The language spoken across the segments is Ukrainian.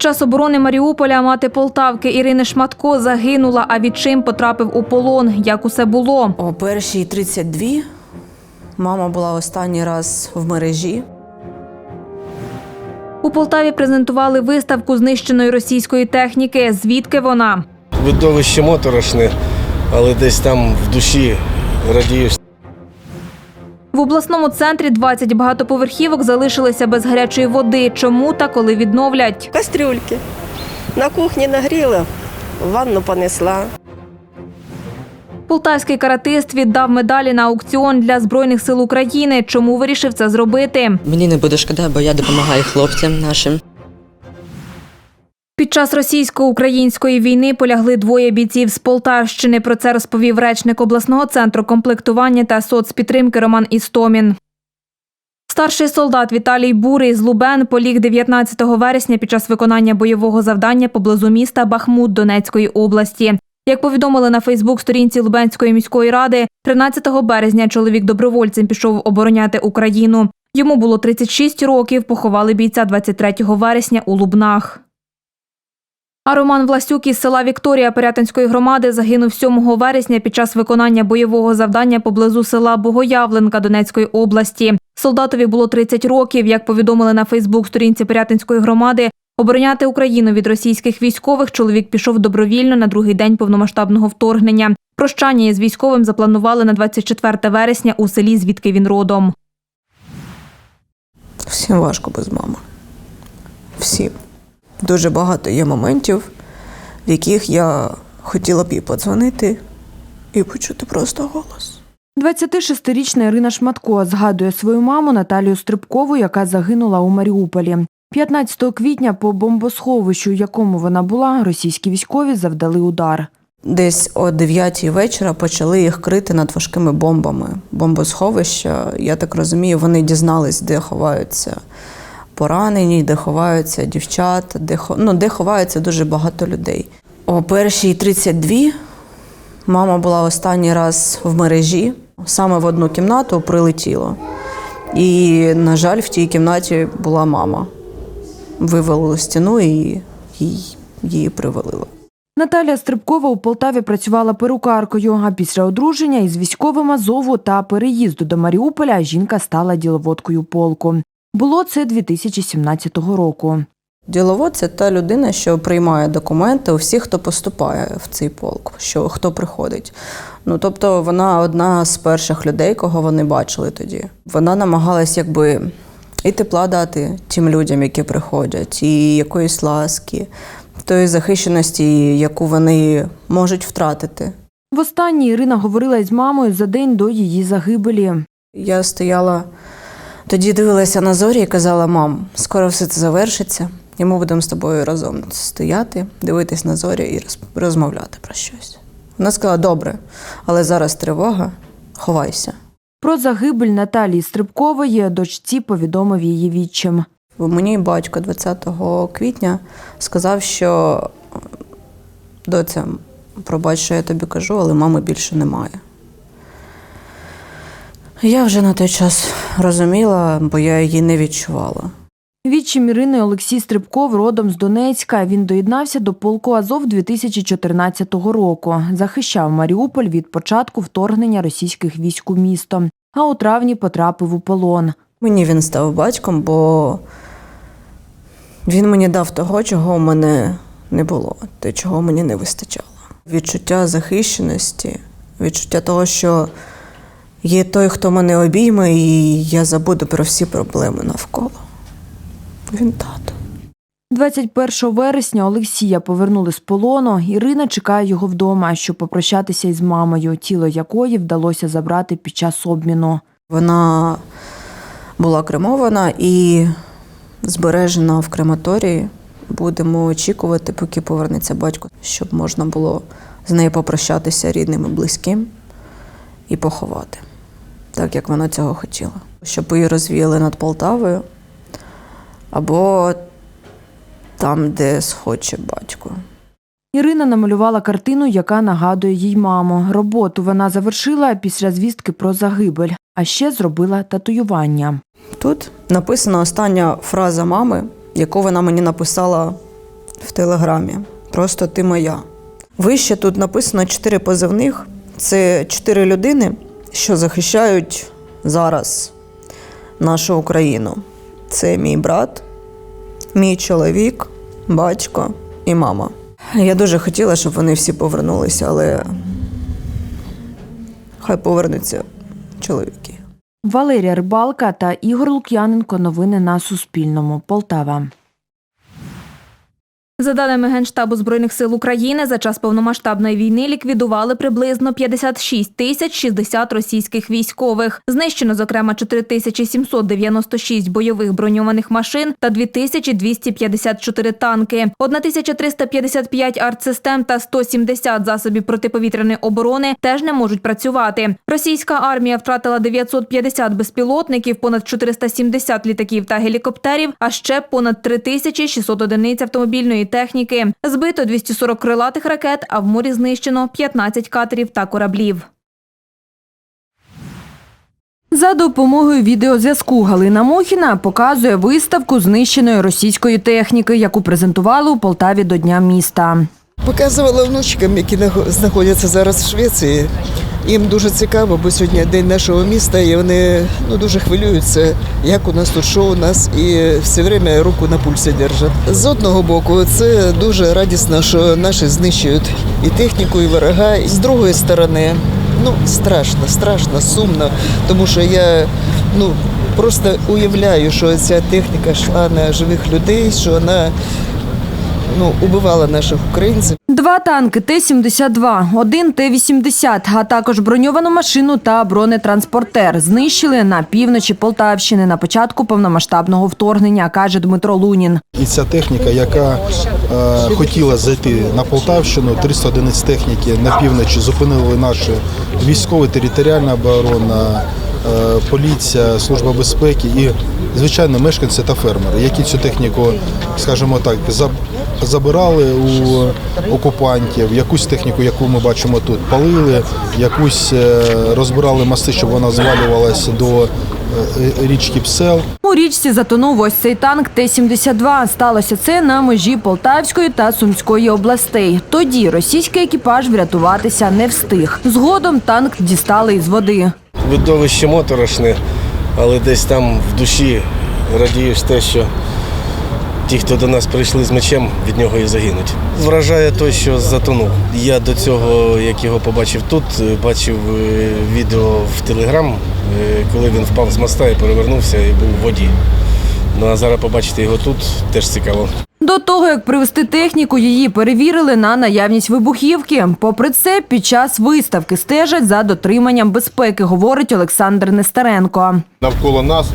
Під час оборони Маріуполя мати Полтавки Ірини Шматко загинула, а відчим потрапив у полон. Як усе було? О першій 32 мама була останній раз в мережі. У Полтаві презентували виставку знищеної російської техніки. Звідки вона? Видовище моторошне, але десь там в душі радієш. В обласному центрі 20 багатоповерхівок залишилися без гарячої води. Чому та коли відновлять? кастрюльки. На кухні нагріла, ванну понесла. Полтавський каратист віддав медалі на аукціон для збройних сил України. Чому вирішив це зробити? Мені не буде шкода, бо я допомагаю хлопцям нашим. Під час російсько-української війни полягли двоє бійців з Полтавщини. Про це розповів речник обласного центру комплектування та соцпідтримки Роман Істомін. Старший солдат Віталій Бурий з Лубен поліг 19 вересня під час виконання бойового завдання поблизу міста Бахмут Донецької області. Як повідомили на Фейсбук-сторінці Лубенської міської ради, 13 березня чоловік добровольцем пішов обороняти Україну. Йому було 36 років. Поховали бійця 23 вересня у Лубнах. А Роман Власюк із села Вікторія Пирятинської громади загинув 7 вересня під час виконання бойового завдання поблизу села Богоявленка Донецької області. Солдатові було 30 років. Як повідомили на Фейсбук-сторінці Пирятинської громади, обороняти Україну від російських військових чоловік пішов добровільно на другий день повномасштабного вторгнення. Прощання із військовим запланували на 24 вересня у селі, звідки він родом. Всім важко без мами. Всім. Дуже багато є моментів, в яких я хотіла б їй подзвонити і почути просто голос. 26-річна Ірина Шматко згадує свою маму Наталію Стрибкову, яка загинула у Маріуполі. 15 квітня по бомбосховищу, в якому вона була, російські військові завдали удар. Десь о 9 вечора почали їх крити над важкими бомбами. Бомбосховища, я так розумію, вони дізнались, де ховаються поранені, де ховаються дівчата, де, ну, де ховаються дуже багато людей. О першій 32 мама була останній раз в мережі, саме в одну кімнату прилетіло. І, на жаль, в тій кімнаті була мама. Вивалили стіну і їй- її привалило. Наталія Стрибкова у Полтаві працювала перукаркою, а після одруження із військовим Азову та переїзду до Маріуполя жінка стала діловодкою полку. Було це 2017 року. Діловод це та людина, що приймає документи у всіх, хто поступає в цей полк, що хто приходить. Ну тобто вона одна з перших людей, кого вони бачили тоді. Вона намагалась якби і тепла дати тим людям, які приходять, і якоїсь ласки, тої захищеності, яку вони можуть втратити. Востаннє Ірина говорила із мамою за день до її загибелі. Я стояла тоді, дивилася на зорі і казала: мам, скоро все це завершиться, і ми будемо з тобою разом стояти, дивитись на зорі і розмовляти про щось. Вона сказала: добре, але зараз тривога, ховайся. Про загибель Наталії Стрибкової дочці повідомив її відчим. Мені батько 20 квітня сказав, що доця, пробач, що я тобі кажу, але мами більше немає. Я вже на той час розуміла, бо я її не відчувала. Відчим Ірини Олексій Стрибков родом з Донецька. Він доєднався до полку Азов 2014 року. Захищав Маріуполь від початку вторгнення російських військ у місто, а у травні потрапив у полон. Мені він став батьком, бо він мені дав того, чого у мене не було, те, чого мені не вистачало. Відчуття захищеності, відчуття того, що є той, хто мене обійме, і я забуду про всі проблеми навколо. Він тато. 21 вересня Олексія повернули з полону. Ірина чекає його вдома, щоб попрощатися із мамою, тіло якої вдалося забрати під час обміну. Вона була кремована і збережена в крематорії. Будемо очікувати, поки повернеться батько, щоб можна було з нею попрощатися рідним і близьким і поховати, так як вона цього хотіла. Щоб її розвіяли над Полтавою або там, де схоче батько. Ірина намалювала картину, яка нагадує їй маму. Роботу вона завершила після звістки про загибель, а ще зробила татуювання. Тут написана остання фраза мами, яку вона мені написала в телеграмі. Просто ти моя. Вище тут написано чотири позивних. Це чотири людини, що захищають зараз нашу Україну. Це мій брат, мій чоловік, батько і мама. Я дуже хотіла, щоб вони всі повернулися, але хай повернуться чоловіки. Валерія Рибалка та Ігор Лук'яненко. Новини на Суспільному. Полтава. За даними Генштабу Збройних сил України, за час повномасштабної війни ліквідували приблизно 56 тисяч 60 російських військових. Знищено, зокрема, 4796 бойових броньованих машин та 2254 танки, 1355 артсистем та 170 засобів протиповітряної оборони теж не можуть працювати. Російська армія втратила 950 безпілотників, понад 470 літаків та гелікоптерів, а ще понад 3600 одиниць автомобільної техніки. Збито 240 крилатих ракет, а в морі знищено 15 катерів та кораблів. За допомогою відеозв'язку Галина Мохіна показує виставку знищеної російської техніки, яку презентували у Полтаві до Дня міста. Показувала внучкам, які знаходяться зараз в Швеції. Їм дуже цікаво, бо сьогодні день нашого міста, і вони ну, дуже хвилюються, як у нас тут, що у нас, і все время руку на пульсі держать. З одного боку, це дуже радісно, що наші знищують і техніку, і ворога. І з другої сторони, ну страшно, страшно, сумно, тому що я ну просто уявляю, що ця техніка йшла на живих людей, що вона ну убивала наших українців. Два танки Т-72, один Т-80, а також броньовану машину та бронетранспортер знищили на півночі Полтавщини на початку повномасштабного вторгнення, каже Дмитро Лунін. І ця техніка, яка е, хотіла зайти на Полтавщину, 300 одиниць техніки на півночі зупинили наші військові, територіальна оборона, е, поліція, служба безпеки і, звичайно, мешканці та фермери, які цю техніку, скажімо так, забирали у окупантів, якусь техніку, яку ми бачимо тут, палили, якусь е, розбирали мости, щоб вона звалювалася до е, річки Псел. У річці затонув ось цей танк Т-72. Сталося це на межі Полтавської та Сумської областей. Тоді російський екіпаж врятуватися не встиг. Згодом танк дістали із води. Видовище моторошне, але десь там в душі радієш те, що ті, хто до нас прийшли з мечем, від нього і загинуть. Вражає той, що затонув. Я до цього, як його побачив тут, е, бачив е, відео в Телеграм, е, коли він впав з моста і перевернувся і був в воді. Ну а зараз побачити його тут теж цікаво. До того, як привезти техніку, її перевірили на наявність вибухівки. Попри це, під час виставки стежать за дотриманням безпеки, говорить Олександр Нестеренко. Навколо нас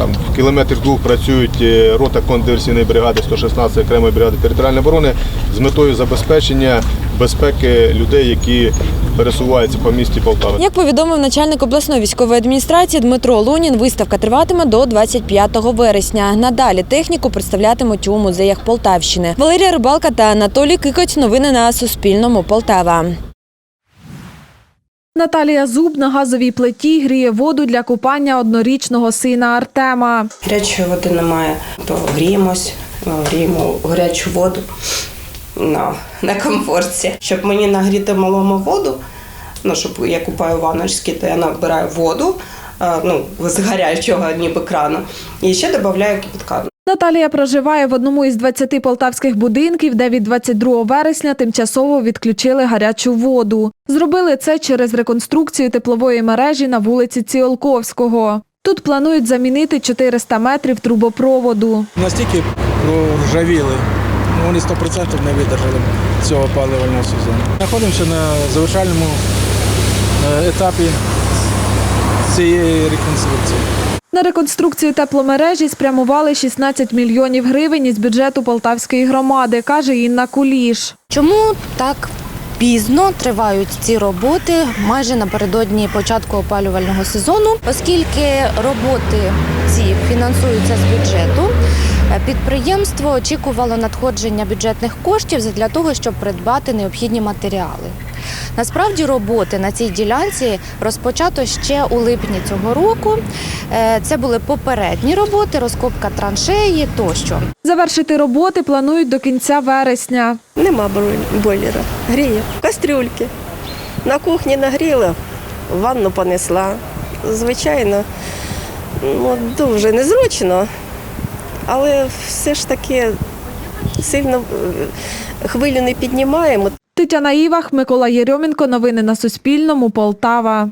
там кілометр двох працюють е, рота контрдиверсійної бригади 116 окремої бригади територіальної оборони з метою забезпечення безпеки людей, які пересуваються по місті Полтави. Як повідомив начальник обласної військової адміністрації Дмитро Лунін, виставка триватиме до 25 вересня. Надалі техніку представлятимуть у музеях Полтавщини. Валерія Рибалка та Анатолій Кикоць. Новини на Суспільному. Полтава. Наталія Зуб на газовій плиті гріє воду для купання однорічного сина Артема. Гарячої води немає, то гріємось, е, гріємо гарячу воду на, на комфорті. Щоб мені нагріти малому воду, ну, щоб я купаю ванночки, то я набираю воду е, ну, з гарячого ніби крану. І ще додаю кипятка. Наталія проживає в одному із 20 полтавських будинків, де від 22 вересня тимчасово відключили гарячу воду. Зробили це через реконструкцію теплової мережі на вулиці Ціолковського. Тут планують замінити 400 метрів трубопроводу. Настільки проржавіли, ну, вони 100% не видержали цього опалювального сезону. Знаходимося на завершальному е, етапі цієї реконструкції. На реконструкцію тепломережі спрямували 16 мільйонів гривень із бюджету Полтавської громади, каже Інна Куліш. Чому так пізно тривають ці роботи майже напередодні початку опалювального сезону, оскільки роботи ці фінансуються з бюджету. Е, Підприємство очікувало надходження бюджетних коштів для того, щоб придбати необхідні матеріали. Насправді роботи на цій ділянці розпочато ще у липні цього року. Е, Це були попередні роботи, розкопка траншеї тощо. Завершити роботи планують до кінця вересня. Нема бойлера. Гріє. Кастрюльки. На кухні нагріла, ванну понесла. Звичайно, ну, дуже незручно, але все ж таки сильно е, хвилю не піднімаємо. Тетяна Івах, Микола Єрьомінко. Новини на Суспільному. Полтава.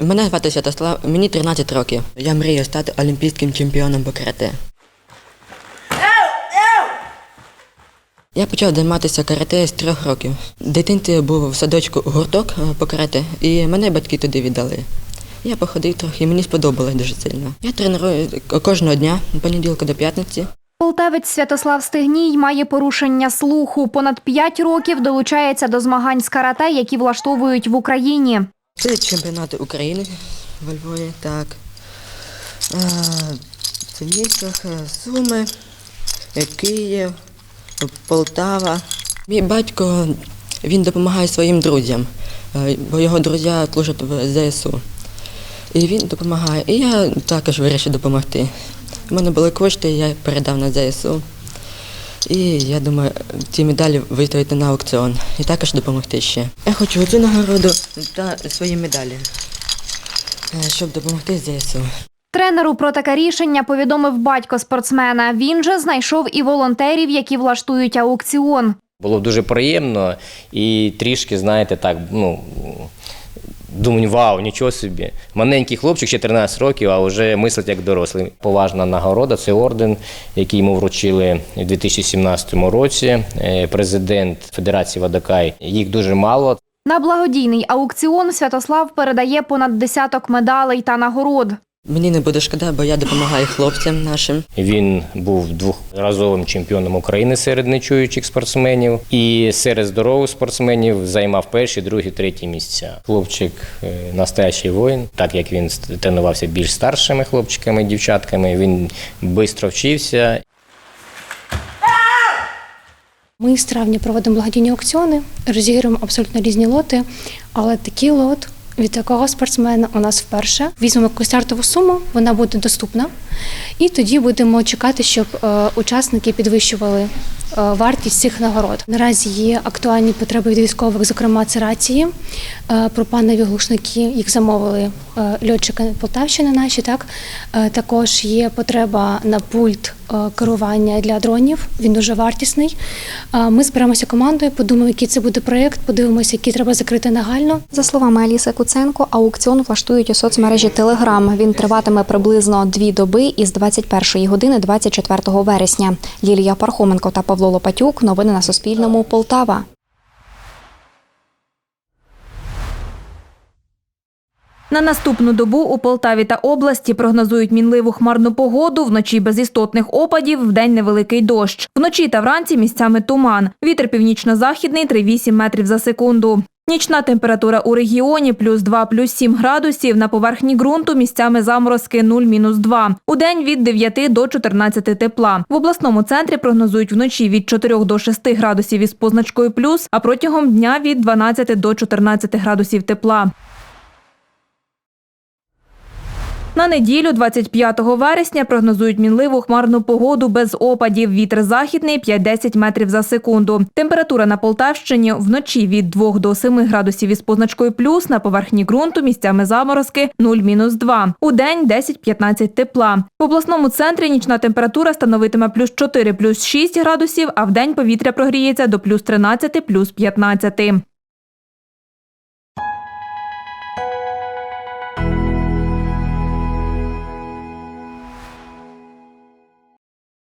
Мене звати Святослав, мені 13 років. Я мрію стати олімпійським чемпіоном по карате. Я почав займатися карате з трьох років. В дитинстві був в садочку гурток е, по карате, і мене батьки туди віддали. Я походив трохи, мені сподобалось дуже сильно. Я треную кожного дня, понеділка до п'ятниці. Полтавець Святослав Стегній має порушення слуху. Понад 5 років долучається до змагань з карате, які влаштовують в Україні. Це чемпіонати України во Львові, так. Е, Це Чернігів, е, Суми, е, Київ, Полтава. Мій батько він допомагає своїм друзям, бо його друзі служать в ЗСУ. І він допомагає. І я також вирішив допомогти. У мене були кошти, я передав на ЗСУ. І я думаю, ці медалі виставити на аукціон і також допомогти ще. Я хочу цю нагороду та свої медалі, е, щоб допомогти ЗСУ. Тренеру про таке рішення повідомив батько спортсмена. Він же знайшов і волонтерів, які влаштують аукціон. Було дуже приємно і трішки, знаєте, так, ну. Думаю, вау, нічого собі. Маленький хлопчик, ще 13 років, а вже мислить як дорослий. Поважна нагорода це орден, який йому вручили у 2017 році. Е, Президент Федерації Водокай. Їх дуже мало. На благодійний аукціон Святослав передає понад десяток медалей та нагород. Мені не буде шкода, бо я допомагаю хлопцям нашим. Він був двохразовим чемпіоном України серед нечуючих спортсменів і серед здорових спортсменів займав перші, другі, треті місця. Хлопчик е, настоящий воїн, так як він тренувався більш старшими хлопчиками, дівчатками, він швидко вчився Ми з травня проводимо благодійні аукціони, розігруємо абсолютно різні лоти, але такий лот від такого спортсмена у нас вперше. Візьмемо якусь стартову суму, вона буде доступна, і тоді будемо чекати, щоб е, учасники підвищували е, вартість цих нагород. Наразі є актуальні потреби від військових, зокрема це рації, е, пропанові глушники, їх замовили льотчики Полтавщини наші. Так також є потреба на пульт керування для дронів. Він дуже вартісний. Е, Ми зберемося командою, подумаємо, який це буде проєкт, подивимося, який треба закрити нагально. За словами Аліси Куценко, аукціон влаштують у соцмережі Телеграм. Він триватиме приблизно дві доби із 21 години 24 вересня. Лілія Пархоменко та Павло Лопатюк. Новини на Суспільному. Полтава. На наступну добу у Полтаві та області прогнозують мінливу хмарну погоду, вночі без істотних опадів, вдень невеликий дощ. Вночі та вранці місцями туман. Вітер північно-західний 3,8 метрів за секунду. Нічна температура у регіоні плюс 2, плюс 7 градусів. На поверхні ґрунту місцями заморозки 0, мінус 2. У день від 9 до 14 тепла. В обласному центрі прогнозують вночі від 4 до 6 градусів із позначкою плюс, а протягом дня від 12 до 14 градусів тепла. На неділю, 25 вересня, прогнозують мінливу хмарну погоду без опадів. Вітер західний 5-10 метрів за секунду. Температура на Полтавщині вночі від 2 до 7 градусів із позначкою плюс, на поверхні ґрунту місцями заморозки 0-2. У день 10-15 тепла. В обласному центрі нічна температура становитиме плюс 4, плюс 6 градусів, а в день повітря прогріється до плюс 13, плюс 15.